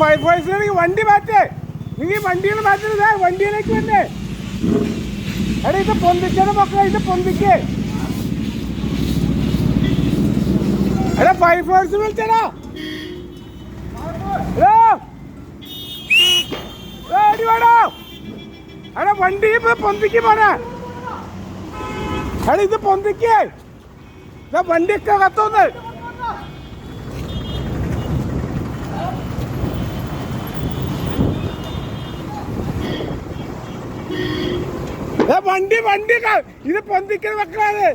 ഫയർഫോഴ്സിനാണെങ്കിൽ വണ്ടി മാറ്റേ. നീ വണ്ടിയിൽ മാറ്റരുത്. വണ്ടിയിലേക്ക് വന്നേ എടാ ഇത് പൊന്തിച്ചത് മക്കളെ ഇത് പൊന്തിക്കേ. എടാ വിളിച്ചടാ. അടി വേണോ എടാ വണ്ടി പൊന്തിക്ക് പോണേ എടാ ഇത് പൊന്തിക്കേ. വണ്ടിയൊക്കെ കത്തുന്നത് വണ്ടി വണ്ടി ഇത് പൊന്തിക്കൽ വെക്കാതെ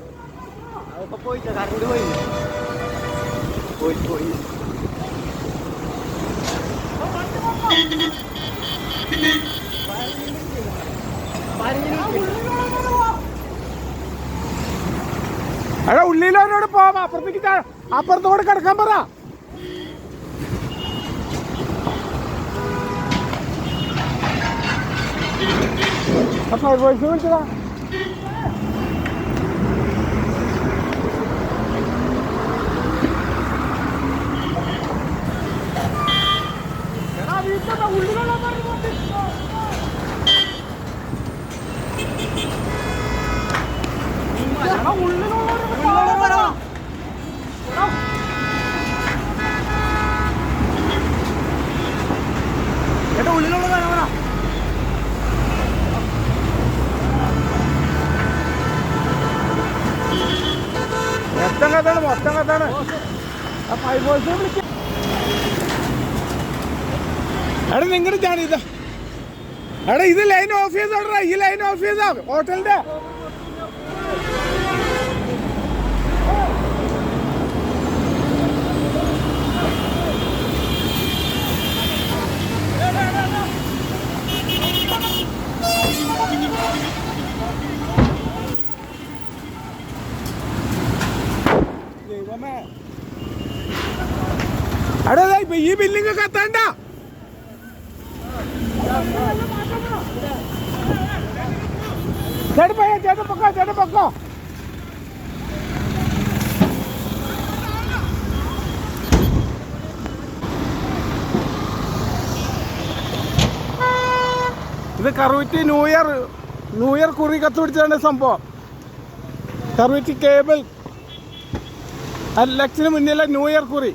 എടാ ഉള്ളിലോനോട് പോവാം. അപ്പുറത്തേക്ക് അപ്പുറത്തോട് കിടക്കാൻ പറ. അപ്പൊ voice വിളിച്ചതാ എടാ, വീട്ടിലെ ഉള്ളിലുള്ള കാണാ മൊത്തം കഥാണ് ആ പൈപ്പ് വിളിക്ക. എടാ ഇതാ. എടാ ഇത് ലൈൻ ഓഫ് ചെയ്തോടാ ഈ ലൈൻ ഓഫ് ചെയ്താ. ഹോട്ടലിന്റെ. ദേ ഇപ്പൊ ഈ കത്തണ്ട. ചേട്ടൻ പോയാ ചേട്ടൻ ഇത് കറുവറ്റി ന്യൂ ഇയർ ന്യൂ ഇയർ കുറി കത്തുപിടിച്ചാണ് സംഭവം. കറുവറ്റി കേബിൾ ലക്ഷന് മുന്നിലെ ന്യൂ ഇയർ കുറി.